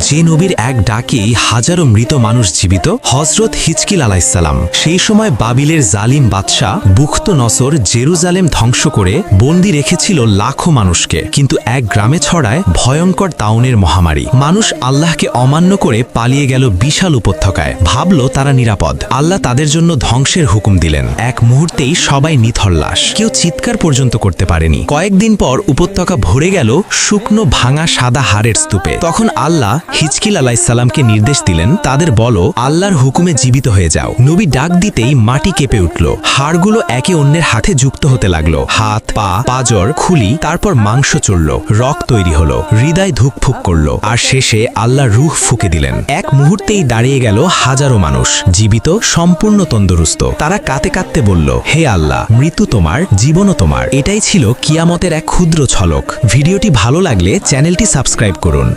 যে নবীর এক ডাকেই হাজারো মৃত মানুষ জীবিত হজরত হিচকিল আলাইসাল্লাম সেই সময় বাবিলের জালিম বাদশাহ বুখত নসর জেরুজালেম ধ্বংস করে বন্দি রেখেছিল লাখো মানুষকে। কিন্তু এক গ্রামে ছড়ায় ভয়ঙ্কর তাউনের মহামারী। মানুষ আল্লাহকে অমান্য করে পালিয়ে গেল বিশাল উপত্যকায়। ভাবল তারা নিরাপদ। আল্লাহ তাদের জন্য ধ্বংসের হুকুম দিলেন। এক মুহূর্তেই সবাই নিথল্লাস কেউ চিৎকার পর্যন্ত করতে পারেনি। কয়েকদিন পর উপত্যকা ভরে গেল শুকনো ভাঙা সাদা হাড়ের স্তূপে। তখন আল্লাহ হিচকিল আলাইসাল্লামকে নির্দেশ দিলেন, তাদের বলো, আল্লাহর হুকুমে জীবিত হয়ে যাও। নবী ডাক দিতেই মাটি কেঁপে উঠল। হাড়গুলো একে অন্যের হাতে যুক্ত হতে লাগল। হাত, পা, পাজর, খুলি, তারপর মাংস চড়ল। রক তৈরি হলো। হৃদয় ধুকফুক করল। আর শেষে আল্লাহ রুহ ফুকে দিলেন। এক মুহূর্তেই দাঁড়িয়ে গেল হাজারো মানুষ। জীবিত, সম্পূর্ণ তন্দুরুস্ত। তারা কাতে কাঁদতে বলল, হে আল্লাহ, মৃত্যু তোমার, জীবনও তোমার। এটাই ছিল কিয়ামতের এক ক্ষুদ্র ছলক। ভিডিওটি ভালো লাগলে চ্যানেলটি সাবস্ক্রাইব করুন।